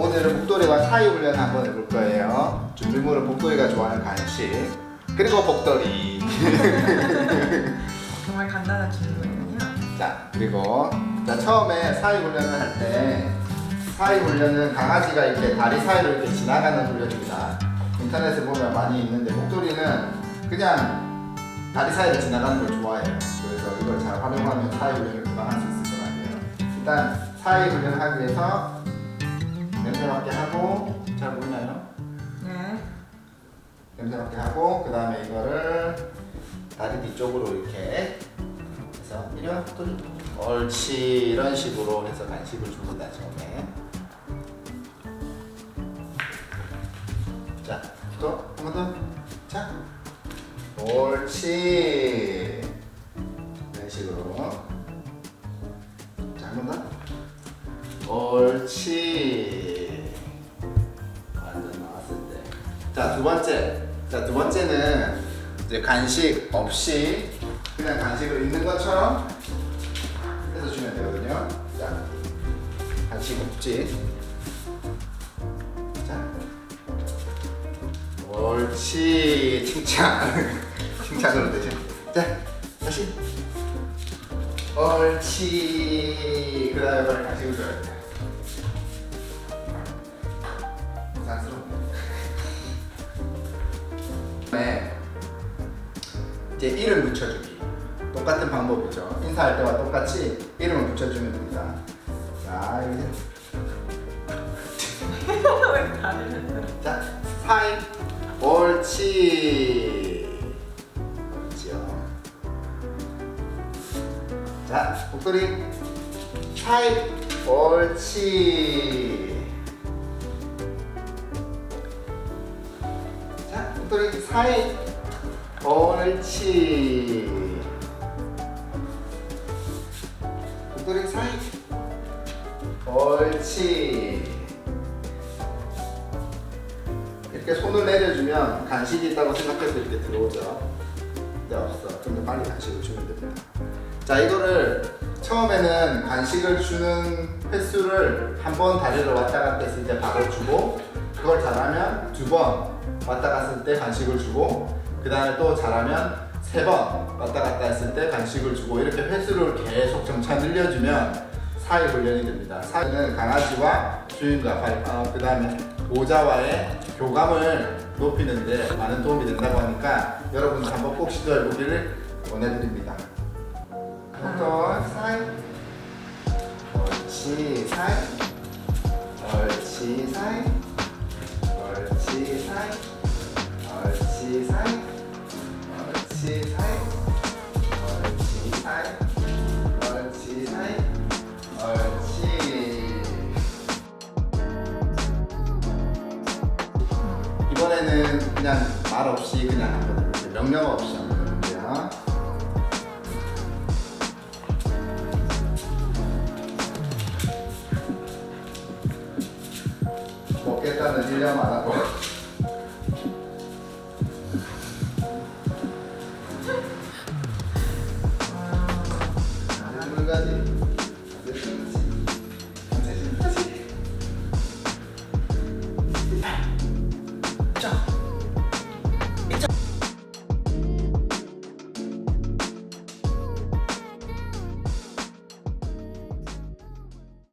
오늘은 목도리와 사이 훈련 한번 해볼 거예요. 준비물은 목도리가 좋아하는 간식 그리고 복도리. 정말 간단한 질문이군요. 자 그리고 자 처음에 사이 훈련을 할 때 사이 훈련은 강아지가 이렇게 다리 사이로 이렇게 지나가는 훈련입니다. 인터넷에 보면 많이 있는데 목도리는 그냥 다리 사이를 지나가는 걸 좋아해요. 그래서 이걸 잘 활용하면 사이 훈련을 금방 할 수 있을 것 같아요. 일단 사이 훈련을 하기 위해서 냄새 맡게 하고 잘 보이나요? 네. 냄새 맡게 하고 그 다음에 이거를 다리 뒤쪽으로 이렇게 해서 이런 또 옳지 이런 식으로 해서 간식을 줍니다 처음에 자 또 한 번 더 자 옳지 이런 식으로 자 한 번 더 옳지 자, 두 번째. 자, 두 번째는 이제 간식 없이 그냥 간식을 있는 것처럼 해서 주면 되거든요. 자, 간식 없지. 자, 옳지. 칭찬. 칭찬으로 되죠. 자, 다시. 옳지. 그 다음에 빨리 간식을 줘야 돼. 부산스럽네. 이제 이름 붙여주기. 똑같은 방법이죠. 인사할 때와 똑같이 이름을 붙여주면 됩니다. 자, 다리를 자, 사이. 옳지. 옳지요. 자, 목도리. 사이. 옳지. 자, 목도리 사이. 옳지. 목도리 사이. 옳지. 이렇게 손을 내려주면 간식이 있다고 생각해서 이렇게 들어오죠. 네, 없어. 좀 더 빨리 간식을 주면 됩니다. 자, 이거를 처음에는 간식을 주는 횟수를 한 번 다리를 왔다 갔다 했을 때 바로 주고 그걸 잘하면 두 번 왔다 갔을 때 간식을 주고 그 다음에 또 잘하면 세 번 왔다 갔다 했을 때 간식을 주고 이렇게 횟수를 계속 점차 늘려주면 사회 훈련이 됩니다. 사회는 강아지와 주인과 발, 어, 그 다음에 보호자와의 교감을 높이는데 많은 도움이 된다고 하니까 여러분도 한번 꼭 시도해 보기를 원해드립니다. 또 사이, 옳지 사이, 옳지 사이, 옳지 사 이번에는 그냥 말 없이 그냥 한번 해볼게요. 명령 없이 한번 해볼게요. 먹겠다는 일념 안 하고. 아, 하는 거지.